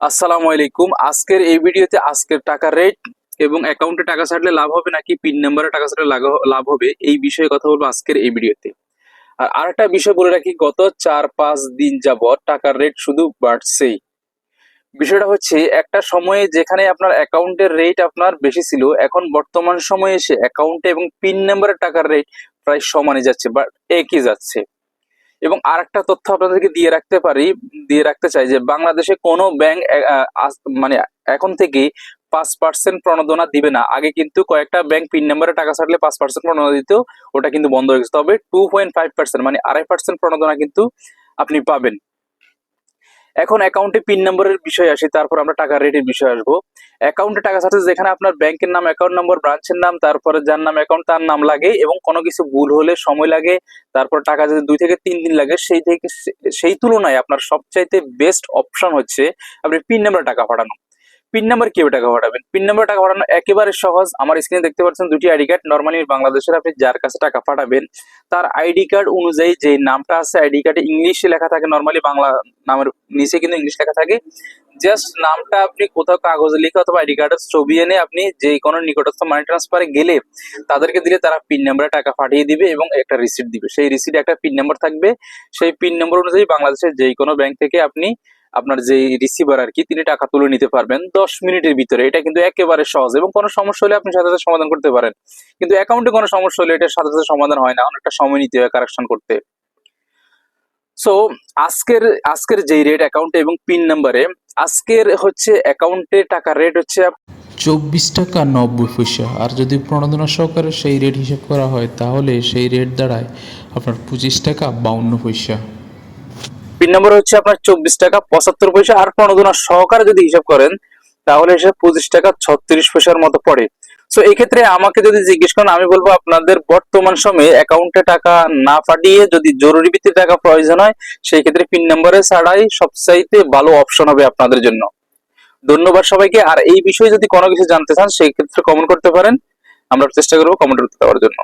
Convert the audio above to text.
আসসালামু আলাইকুম। আজকের এই ভিডিওতে আজকের টাকার রেট এবং অ্যাকাউন্টে টাকা ছাড়লে লাভ হবে নাকি পিন নাম্বারে টাকা ছাড়লে লাভ হবে, এই বিষয়ে কথা বলব আজকের এই ভিডিওতে। আর আরেকটা বিষয় বলে রাখি, গত চার পাঁচ দিন যাবত টাকার রেট শুধু বাড়ছেই। বিষয়টা হচ্ছে, একটা সময়ে যেখানে আপনার অ্যাকাউন্টের রেট আপনার বেশি ছিল, এখন বর্তমান সময়ে এসে অ্যাকাউন্টে এবং পিন নাম্বারের টাকার রেট প্রায় সমানে যাচ্ছে বা একই যাচ্ছে। এবং আর একটা তথ্য আপনাদেরকে দিয়ে রাখতে পারি, দিয়ে রাখতে চাই যে বাংলাদেশে কোনো ব্যাংক মানে এখন থেকে পাঁচ পার্সেন্ট প্রণোদনা দিবে না। আগে কিন্তু কয়েকটা ব্যাংক পিন নাম্বারে টাকা ছাড়লে পাঁচ পার্সেন্ট প্রণোদনা দিত, ওটা কিন্তু বন্ধ হয়ে গেছে। তবে টু পয়েন্ট ফাইভ পার্সেন্ট মানে আড়াই পার্সেন্ট প্রণোদনা কিন্তু আপনি পাবেন। এখন অ্যাকাউন্টে পিন নম্বরের বিষয় আসি, তারপর আমরা টাকা রেটের বিষয় আসব। অ্যাকাউন্টে টাকা ছাড়তে যেখানে আপনার ব্যাংকের নাম অ্যাকাউন্ট নম্বর ব্রাঞ্চের নাম, তারপরে যার নাম অ্যাকাউন্ট তার নাম লাগে এবং কোনো কিছু ভুল হলে সময় লাগে, তারপর টাকা যদি দুই থেকে তিন দিন লাগে, সেই থেকে সেই তুলনায় আপনার সবচাইতে বেস্ট অপশন হচ্ছে আপনি পিন নাম্বার টাকা পাঠানো। পিন নাম্বার কীভাবে টাকা পাঠাবেন পিন নাম্বার টাকা পাঠানো একেবারে সহজ। আমার স্ক্রিনে দেখতে পাচ্ছেন দুটি আইডি কার্ড। নর্মালি বাংলাদেশের আপনি যার কাছে টাকা পাঠাবেন, তার আইডি কার্ড অনুযায়ী যে নামটা আছে, আইডি কার্ডে ইংলিশে লেখা থাকে, নর্মালি বাংলা নামের নিচে কিন্তু ইংলিশ লেখা থাকে। জাস্ট নামটা আপনি কোথাও কাগজে লিখে অথবা আইডি কার্ডের ছবি এনে আপনি যে কোনো নিকটস্থ মানি ট্রান্সফারে গেলে তাদেরকে দিলে তারা পিন নাম্বারে টাকা পাঠিয়ে দিবে এবং একটা রিসিট দিবে। সেই রিসিটে একটা পিন নাম্বার থাকবে। সেই পিন নাম্বার অনুযায়ী বাংলাদেশের যে কোনো ব্যাংক থেকে আপনি আপনার যে রিসিভার আর কি তিনি টাকা তুলে নিতে পারবেন দশ মিনিটের ভিতরে। এটা কিন্তু একেবারে সহজ এবং কোনো সমস্যা হলে আপনি সাথে সাথে সমাধান করতে পারেন। কিন্তু অ্যাকাউন্টে কোনো সমস্যা হলে এটা সাথে সাথে সমাধান হয় না, অনেকটা সময় নিতে হয় কারেকশন করতে। সো আজকের আজকের যেই রেট অ্যাকাউন্টে এবং পিন নাম্বারে আজকের হচ্ছে অ্যাকাউন্টে টাকার রেট হচ্ছে চব্বিশ টাকা নব্বই পয়সা। আর যদি প্রণোদনা সহকারে সেই রেট হিসাব করা হয়, তাহলে সেই রেট দাঁড়ায় আপনার পঁচিশ টাকা বাউন্ন পয়সা। পিন নাম্বার হচ্ছে আপনার চব্বিশ টাকা, পঁচাত্তর পয়সা আর প্রণোদনা সহকারে যদি হিসাব করেন, তাহলে এসে পঁচিশ টাকা ছত্রিশ পয়সার মতো পড়ে। সো ক্ষেত্রে আমাকে যদি জিজ্ঞেস করেন, আমি বলব আপনাদের বর্তমান সময়ে অ্যাকাউন্টে টাকা না পাঠিয়ে যদি জরুরি ভিত্তিতে টাকা প্রয়োজন হয়, সেই ক্ষেত্রে পিন নাম্বারে ছাড়াই সবচাইতে ভালো অপশন হবে আপনাদের জন্য। ধন্যবাদ সবাইকে। আর এই বিষয়ে যদি কোনো কিছু জানতে চান, সেই ক্ষেত্রে কমেন্ট করতে পারেন। আমরা চেষ্টা করব কমেন্টের উত্তর দেওয়ার জন্য।